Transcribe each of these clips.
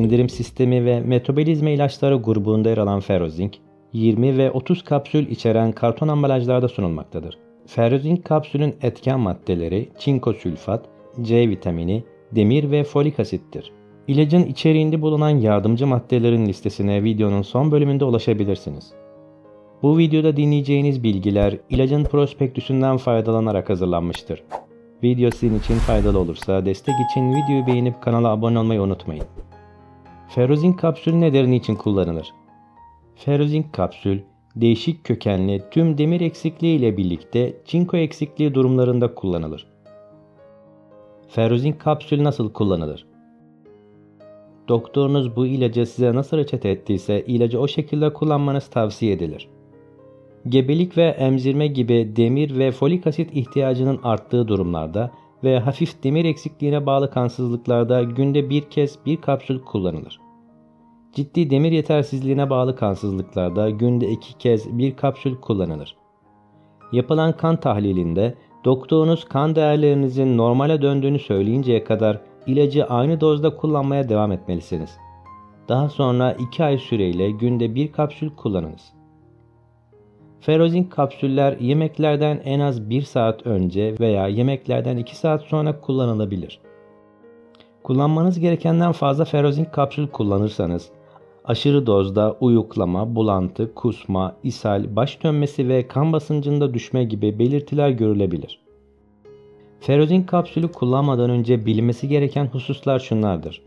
sindirim sistemi ve metabolizma ilaçları grubunda yer alan ferrozink, 20 ve 30 kapsül içeren karton ambalajlarda sunulmaktadır. Ferrozink kapsülün etken maddeleri çinko sülfat, C vitamini, demir ve folik asittir. İlacın içeriğinde bulunan yardımcı maddelerin listesine videonun son bölümünde ulaşabilirsiniz. Bu videoda dinleyeceğiniz bilgiler ilacın prospektüsünden faydalanarak hazırlanmıştır. Video sizin için faydalı olursa destek için videoyu beğenip kanala abone olmayı unutmayın. Ferrozink kapsül nedir, niçin kullanılır? Ferrozink kapsül, değişik kökenli tüm demir eksikliği ile birlikte çinko eksikliği durumlarında kullanılır. Ferrozink kapsül nasıl kullanılır? Doktorunuz bu ilacı size nasıl reçete ettiyse ilacı o şekilde kullanmanız tavsiye edilir. Gebelik ve emzirme gibi demir ve folik asit ihtiyacının arttığı durumlarda ve hafif demir eksikliğine bağlı kansızlıklarda günde bir kez bir kapsül kullanılır. Ciddi demir yetersizliğine bağlı kansızlıklarda günde iki kez bir kapsül kullanılır. Yapılan kan tahlilinde doktorunuz kan değerlerinizin normale döndüğünü söyleyinceye kadar ilacı aynı dozda kullanmaya devam etmelisiniz. Daha sonra 2 ay süreyle günde bir kapsül kullanınız. Ferrozink kapsüller yemeklerden en az 1 saat önce veya yemeklerden 2 saat sonra kullanılabilir. Kullanmanız gerekenden fazla ferrozink kapsül kullanırsanız aşırı dozda uyuklama, bulantı, kusma, ishal, baş dönmesi ve kan basıncında düşme gibi belirtiler görülebilir. Ferrozink kapsülü kullanmadan önce bilinmesi gereken hususlar şunlardır.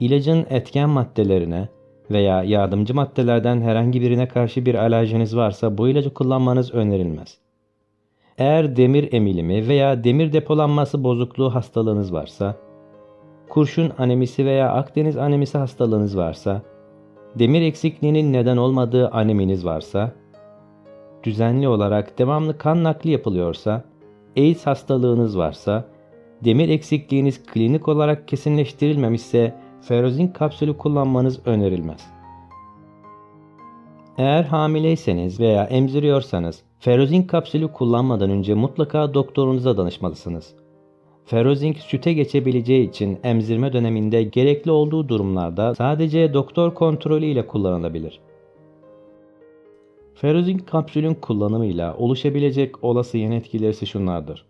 İlacın etken maddelerine veya yardımcı maddelerden herhangi birine karşı bir alerjiniz varsa bu ilacı kullanmanız önerilmez. Eğer demir emilimi veya demir depolanması bozukluğu hastalığınız varsa, kurşun anemisi veya Akdeniz anemisi hastalığınız varsa, demir eksikliğinin neden olmadığı aneminiz varsa, düzenli olarak devamlı kan nakli yapılıyorsa, AIDS hastalığınız varsa, demir eksikliğiniz klinik olarak kesinleştirilmemişse ferrozink kapsülü kullanmanız önerilmez. Eğer hamileyseniz veya emziriyorsanız ferrozink kapsülü kullanmadan önce mutlaka doktorunuza danışmalısınız. Ferrozink süte geçebileceği için emzirme döneminde gerekli olduğu durumlarda sadece doktor kontrolü ile kullanılabilir. Ferrozink kapsülün kullanımıyla oluşabilecek olası yan etkileri ise şunlardır.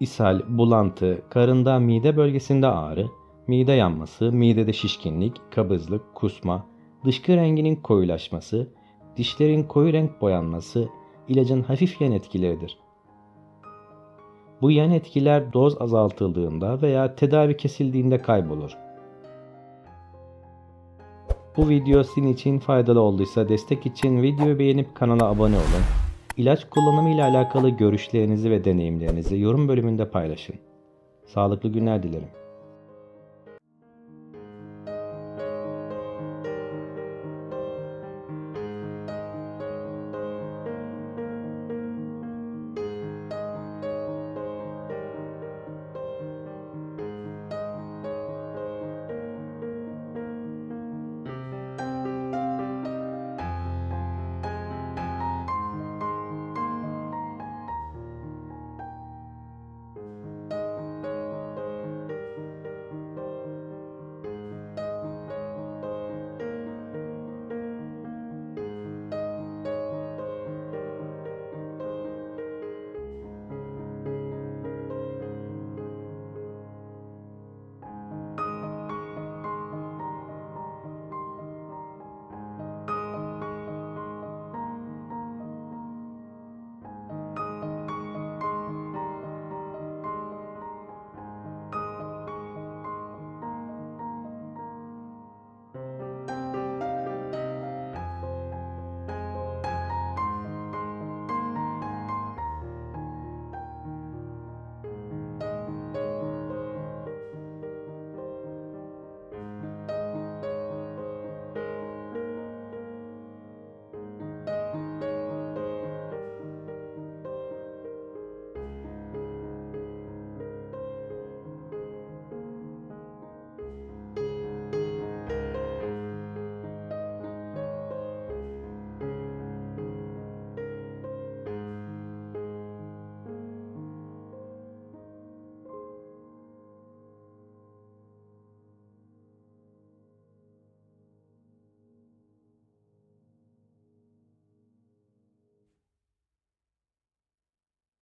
İshal, bulantı, karında mide bölgesinde ağrı, mide yanması, midede şişkinlik, kabızlık, kusma, dışkı renginin koyulaşması, dişlerin koyu renk boyanması ilacın hafif yan etkileridir. Bu yan etkiler doz azaltıldığında veya tedavi kesildiğinde kaybolur. Bu video sizin için faydalı olduysa destek için videoyu beğenip kanala abone olun. İlaç kullanımı ile alakalı görüşlerinizi ve deneyimlerinizi yorum bölümünde paylaşın. Sağlıklı günler dilerim.